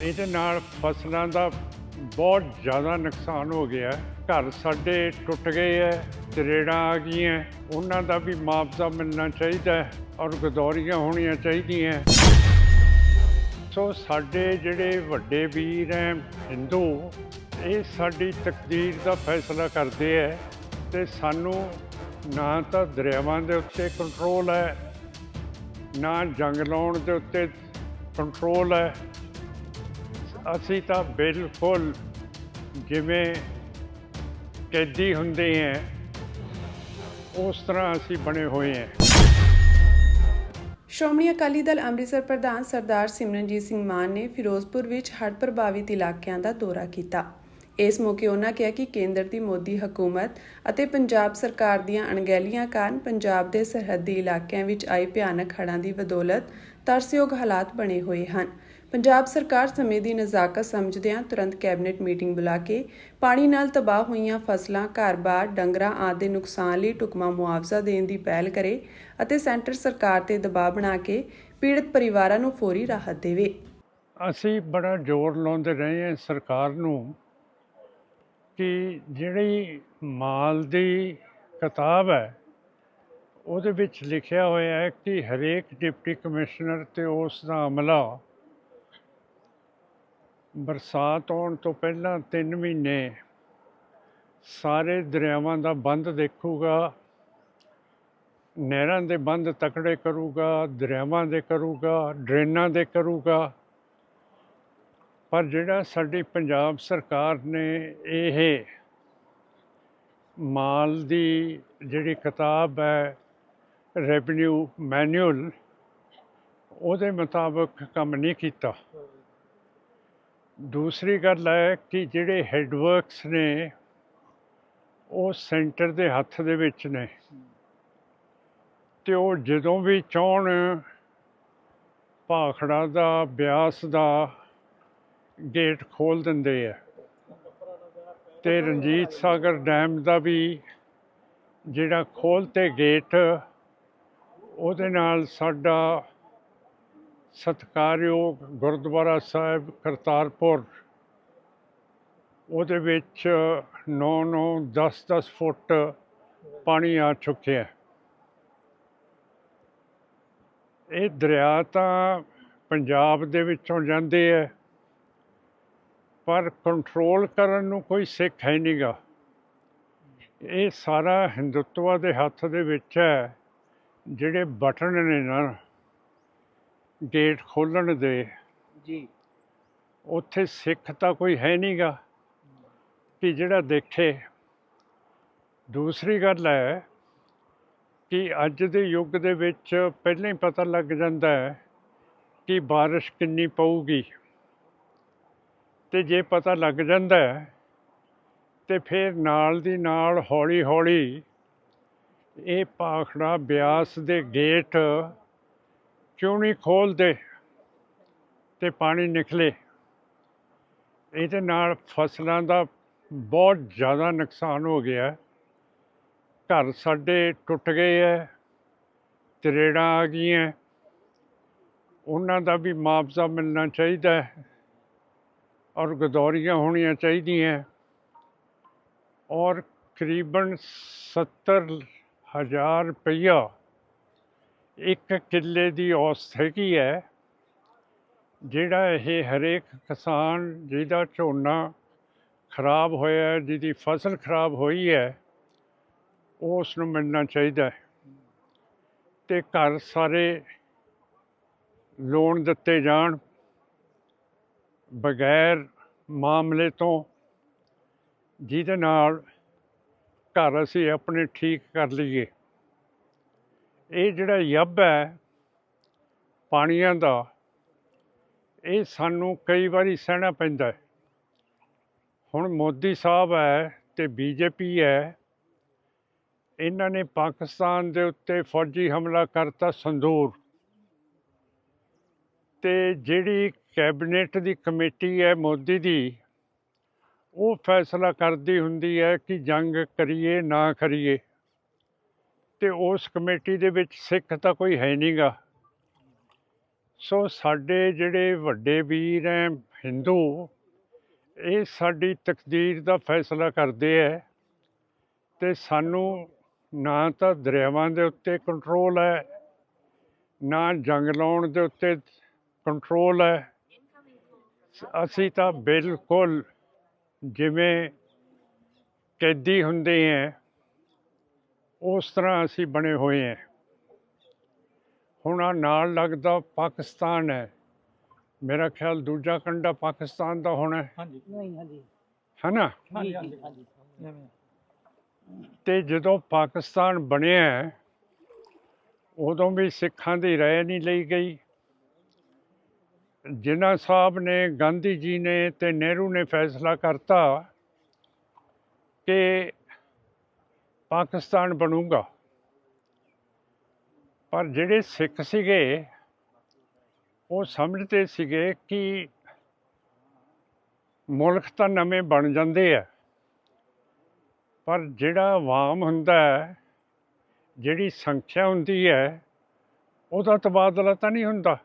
ਇਹਦੇ ਨਾਲ ਫਸਲਾਂ ਦਾ ਬਹੁਤ ਜ਼ਿਆਦਾ ਨੁਕਸਾਨ ਹੋ ਗਿਆ। ਘਰ ਸਾਡੇ ਟੁੱਟ ਗਏ ਐ, ਤਰੇੜਾਂ ਆ ਗਈਆਂ, ਉਹਨਾਂ ਦਾ ਵੀ ਮੁਆਵਜ਼ਾ ਮਿਲਣਾ ਚਾਹੀਦਾ ਹੈ ਔਰ ਗਦੌਰੀਆਂ ਹੋਣੀਆਂ ਚਾਹੀਦੀਆਂ ਸੋ ਸਾਡੇ ਜਿਹੜੇ ਵੱਡੇ ਵੀਰ ਹੈ ਹਿੰਦੂ, ਇਹ ਸਾਡੀ ਤਕਦੀਰ ਦਾ ਫੈਸਲਾ ਕਰਦੇ ਐ ਤੇ ਸਾਨੂੰ ਨਾ ਤਾਂ ਦਰਿਆਵਾਂ ਦੇ ਉੱਤੇ ਕੰਟਰੋਲ ਹੈ ਨਾ ਜੰਗ ਲਾਉਣ ਦੇ ਉੱਤੇ ਕੰਟਰੋਲ ਹੈ ਅਸੀਂ ਤਾਂ ਬਿਲਕੁਲ ਜਿਵੇਂ ਕੈਦੀ ਹੁੰਦੇ ਹੈ ਉਸ ਤਰ੍ਹਾਂ ਅਸੀਂ ਬਣੇ ਹੋਏ ਹਾਂ ਸ਼੍ਰੋਮਣੀ ਅਕਾਲੀ ਦਲ ਅੰਮ੍ਰਿਤਸਰ ਪ੍ਰਧਾਨ ਸਰਦਾਰ ਸਿਮਰਨਜੀਤ ਸਿੰਘ ਮਾਨ ਨੇ ਫਿਰੋਜ਼ਪੁਰ ਵਿੱਚ ਹੜ੍ਹ ਪ੍ਰਭਾਵਿਤ ਇਲਾਕਿਆਂ ਦਾ ਦੌਰਾ ਕੀਤਾ। ਇਸ ਮੌਕੇ ਉਹਨਾਂ ਕਿਹਾ ਕਿ ਕੇਂਦਰ ਦੀ ਮੋਦੀ ਹਕੂਮਤ ਅਤੇ ਪੰਜਾਬ ਸਰਕਾਰ ਦੀਆਂ ਅਣਗਹਿਲੀਆਂ ਕਾਰਨ ਪੰਜਾਬ ਦੇ ਸਰਹੱਦੀ ਇਲਾਕਿਆਂ ਵਿੱਚ ਆਏ ਭਿਆਨਕ ਹੜ੍ਹਾਂ ਦੀ ਬਦੌਲਤ ਤਰਸਯੋਗ ਹਾਲਾਤ ਬਣੇ ਹੋਏ ਹਨ। ਪੰਜਾਬ ਸਰਕਾਰ ਸਮੇਂ ਦੀ ਨਜ਼ਾਕਤ ਸਮਝਦਿਆਂ ਤੁਰੰਤ ਕੈਬਨਿਟ ਮੀਟਿੰਗ ਬੁਲਾ ਕੇ ਪਾਣੀ ਨਾਲ ਤਬਾਹ ਹੋਈਆਂ ਫਸਲਾਂ, ਘਰ-ਬਾਰ, ਡੰਗਰਾਂ ਆਦਿ ਦੇ ਨੁਕਸਾਨ ਲਈ ਟੁਕਮਾ ਮੁਆਵਜ਼ਾ ਦੇਣ ਦੀ ਪਹਿਲ ਕਰੇ ਅਤੇ ਸੈਂਟਰ ਸਰਕਾਰ ਤੇ ਦਬਾਅ ਬਣਾ ਕੇ ਪੀੜਤ ਪਰਿਵਾਰਾਂ ਨੂੰ ਫੌਰੀ ਰਾਹਤ ਦੇਵੇ। ਅਸੀਂ ਬੜਾ ਜ਼ੋਰ ਲਾਉਂਦੇ ਰਹੇ ਹਾਂ ਸਰਕਾਰ ਨੂੰ ਕਿ ਜਿਹੜੀ ਮਾਲ ਦੀ ਕਿਤਾਬ ਹੈ, ਉਹਦੇ ਵਿੱਚ ਲਿਖਿਆ ਹੋਇਆ ਹੈ ਕਿ ਹਰੇਕ ਡਿਪਟੀ ਕਮਿਸ਼ਨਰ ਤੇ ਉਸ ਦਾ ਅਮਲਾ ਬਰਸਾਤ ਆਉਣ ਤੋਂ ਪਹਿਲਾਂ 3 ਮਹੀਨੇ ਸਾਰੇ ਦਰਿਆਵਾਂ ਦਾ ਬੰਦ ਦੇਖੂਗਾ, ਨਹਿਰਾਂ ਦੇ ਬੰਦ ਤਕੜੇ ਕਰੂਗਾ, ਦਰਿਆਵਾਂ ਦੇ ਕਰੂਗਾ, ਡਰੇਨਾਂ ਦੇ ਕਰੂਗਾ। ਪਰ ਜਿਹੜਾ ਸਾਡੀ ਪੰਜਾਬ ਸਰਕਾਰ ਨੇ ਇਹ ਮਾਲ ਦੀ ਜਿਹੜੀ ਕਿਤਾਬ ਹੈ ਰੈਵਨਿਊ ਮੈਨੂਅਲ ਉਹਦੇ ਮੁਤਾਬਕ ਕੰਮ ਨਹੀਂ ਕੀਤਾ। ਦੂਸਰੀ ਗੱਲ ਹੈ ਕਿ ਜਿਹੜੇ ਹੈਡਵਰਕਸ ਨੇ, ਉਹ ਸੈਂਟਰ ਦੇ ਹੱਥ ਦੇ ਵਿੱਚ ਨੇ। ਤੇ ਉਹ ਜਦੋਂ ਵੀ ਚਾਹਣ, ਭਾਖੜਾ ਦਾ, ਬਿਆਸ ਦਾ ਗੇਟ ਖੋਲ ਦਿੰਦੇ ਆ। ਤੇ ਰਣਜੀਤ ਸਾਗਰ ਡੈਮ ਦਾ ਵੀ ਜਿਹੜਾ ਖੋਲ ਤੇ ਗੇਟ, ਉਹਦੇ ਨਾਲ ਸਾਡਾ ਸਤਿਕਾਰਯੋਗ ਗੁਰਦੁਆਰਾ ਸਾਹਿਬ ਕਰਤਾਰਪੁਰ। ਉਹਦੇ ਵਿੱਚ 9 9 10 10 ਫੁੱਟ ਪਾਣੀ ਆ ਚੁੱਕਿਆ ਇਹ ਦਰਿਆ ਤਾਂ ਪੰਜਾਬ ਦੇ ਵਿੱਚੋਂ ਜਾਂਦੇ ਹੈ ਪਰ ਕੰਟਰੋਲ ਕਰਨ ਨੂੰ ਕੋਈ ਸਿੱਖ ਹੈ ਨਹੀਂਗਾ ਇਹ ਸਾਰਾ ਹਿੰਦੁੱਤਵਾ ਦੇ ਹੱਥ ਦੇ ਵਿੱਚ ਹੈ, ਜਿਹੜੇ ਬਟਨ ਨੇ ਨਾ। ਗੇਟ ਖੋਲਣ ਦੇ। ਜੀ। ਉੱਥੇ ਸਿੱਖ ਤਾਂ ਕੋਈ ਹੈ ਨਹੀਂਗਾ ਕਿ ਜਿਹੜਾ ਦੇਖੇ। ਦੂਸਰੀ ਗੱਲ ਹੈ ਕਿ ਅੱਜ ਦੇ ਯੁੱਗ ਦੇ ਵਿੱਚ ਪਹਿਲਾਂ ਹੀ ਪਤਾ ਲੱਗ ਜਾਂਦਾ ਹੈ ਕਿ ਬਾਰਿਸ਼ ਕਿੰਨੀ ਪਊਗੀ। ਤੇ ਜੇ ਪਤਾ ਲੱਗ ਜਾਂਦਾ ਹੈ ਤੇ ਫਿਰ ਨਾਲ ਦੀ ਨਾਲ ਹੌਲੀ ਹੌਲੀ ਇਹ ਪਾਖੜਾ ਬਿਆਸ ਦੇ ਗੇਟ ਕਿਉਂ ਨਹੀਂ ਖੋਲਦੇ ਤੇ ਪਾਣੀ ਨਿਕਲੇ? ਇਹਦੇ ਨਾਲ ਫਸਲਾਂ ਦਾ ਬਹੁਤ ਜ਼ਿਆਦਾ ਨੁਕਸਾਨ ਹੋ ਗਿਆ ਘਰ ਸਾਡੇ ਟੁੱਟ ਗਏ ਐ ਤਰੇੜਾਂ ਆ ਗਈਆਂ ਉਹਨਾਂ ਦਾ ਵੀ ਮੁਆਵਜ਼ਾ ਮਿਲਣਾ ਚਾਹੀਦਾ ਹੈ ਔਰ ਗਦੌਰੀਆਂ ਹੋਣੀਆਂ ਚਾਹੀਦੀਆਂ ਔਰ ਕਰੀਬਨ 70 ਹਜ਼ਾਰ ਰੁਪਈਆ ਇੱਕ ਕਿੱਲੇ ਦੀ ਔਸਤ ਹੈਗੀ ਹੈ, ਜਿਹੜਾ ਇਹ ਹਰੇਕ ਕਿਸਾਨ ਜਿਹਦਾ ਝੋਨਾ ਖਰਾਬ ਹੋਇਆ ਜਿਹਦੀ ਫਸਲ ਖਰਾਬ ਹੋਈ ਹੈ, ਉਸ ਨੂੰ ਮਿਲਣਾ ਚਾਹੀਦਾ ਹੈ। ਤੇ ਘਰ ਸਾਰੇ ਲੋਨ ਦਿੱਤੇ ਜਾਣ, ਬਗੈਰ ਮਾਮਲੇ ਤੋਂ, ਜਿਹਦੇ ਨਾਲ ਘਰ ਅਸੀਂ ਆਪਣੇ ਠੀਕ ਕਰ ਲਈਏ। ਇਹ ਜਿਹੜਾ ਯੱਬ ਹੈ ਪਾਣੀਆਂ ਦਾ, ਇਹ ਸਾਨੂੰ ਕਈ ਵਾਰੀ ਸਹਿਣਾ ਪੈਂਦਾ ਹੁਣ ਮੋਦੀ ਸਾਹਿਬ ਹੈ ਤੇ ਬੀਜੇਪੀ ਹੈ, ਇਹਨਾਂ ਨੇ ਪਾਕਿਸਤਾਨ ਦੇ ਉੱਤੇ ਫੌਜੀ ਹਮਲਾ ਕਰਤਾ ਸੰਦੂਰ। ਤੇ ਜਿਹੜੀ ਕੈਬਨਿਟ ਦੀ ਕਮੇਟੀ ਹੈ ਮੋਦੀ ਦੀ, ਉਹ ਫੈਸਲਾ ਕਰਦੀ ਹੁੰਦੀ ਹੈ ਕਿ ਜੰਗ ਕਰੀਏ ਨਾ ਕਰੀਏ। ਤੇ ਉਸ ਕਮੇਟੀ ਦੇ ਵਿੱਚ ਸਿੱਖ ਤਾਂ ਕੋਈ ਹੈ ਨਹੀਂਗਾ ਸੋ ਸਾਡੇ ਜਿਹੜੇ ਵੱਡੇ ਵੀਰ ਹੈ ਹਿੰਦੂ, ਇਹ ਸਾਡੀ ਤਕਦੀਰ ਦਾ ਫੈਸਲਾ ਕਰਦੇ ਹੈ ਤੇ ਸਾਨੂੰ ਨਾ ਤਾਂ ਦਰਿਆਵਾਂ ਦੇ ਉੱਤੇ ਕੰਟਰੋਲ ਹੈ ਨਾ ਜੰਗ ਲਾਉਣ ਦੇ ਉੱਤੇ ਕੰਟਰੋਲ ਹੈ ਅਸੀਂ ਤਾਂ ਬਿਲਕੁਲ ਜਿਵੇਂ ਕੈਦੀ ਹੁੰਦੇ ਹੈ ਉਸ ਤਰ੍ਹਾਂ ਅਸੀਂ ਬਣੇ ਹੋਏ ਹਾਂ। ਹੁਣ ਆਹ ਨਾਲ ਲੱਗਦਾ ਪਾਕਿਸਤਾਨ ਹੈ। ਮੇਰਾ ਖਿਆਲ ਦੂਜਾ ਕੰਡਾ ਪਾਕਿਸਤਾਨ ਦਾ ਹੋਣਾ। ਹੈ ਹਾਂਜੀ। ਨਹੀਂ ਹਾਂਜੀ। ਹੈ ਨਾ ਹਾਂਜੀ ਹਾਂਜੀ ਤੇ ਜਦੋਂ ਪਾਕਿਸਤਾਨ ਬਣਿਆ ਹੈ, ਉਦੋਂ ਵੀ ਸਿੱਖਾਂ ਦੀ ਰਾਏ ਨਹੀਂ ਲਈ ਗਈ। ਜਿਨ੍ਹਾਂ ਸਾਹਿਬ ਨੇ ਗਾਂਧੀ ਜੀ ਨੇ ਤੇ ਨਹਿਰੂ ਨੇ ਫੈਸਲਾ ਕਰਤਾ ਕਿ ਪਾਕਿਸਤਾਨ ਬਣੂਗਾ। ਪਰ ਜਿਹੜੇ ਸਿੱਖ ਸੀਗੇ, ਉਹ ਸਮਝਦੇ ਸੀਗੇ ਕਿ ਮੁਲਕ ਤਾਂ ਨਵੇਂ ਬਣ ਜਾਂਦੇ ਆ। ਪਰ ਜਿਹੜਾ ਆਵਾਮ ਹੁੰਦਾ ਜਿਹੜੀ ਸੰਖਿਆ ਹੁੰਦੀ ਹੈ, ਉਹਦਾ ਤਬਾਦਲਾ ਤਾਂ ਨਹੀਂ ਹੁੰਦਾ।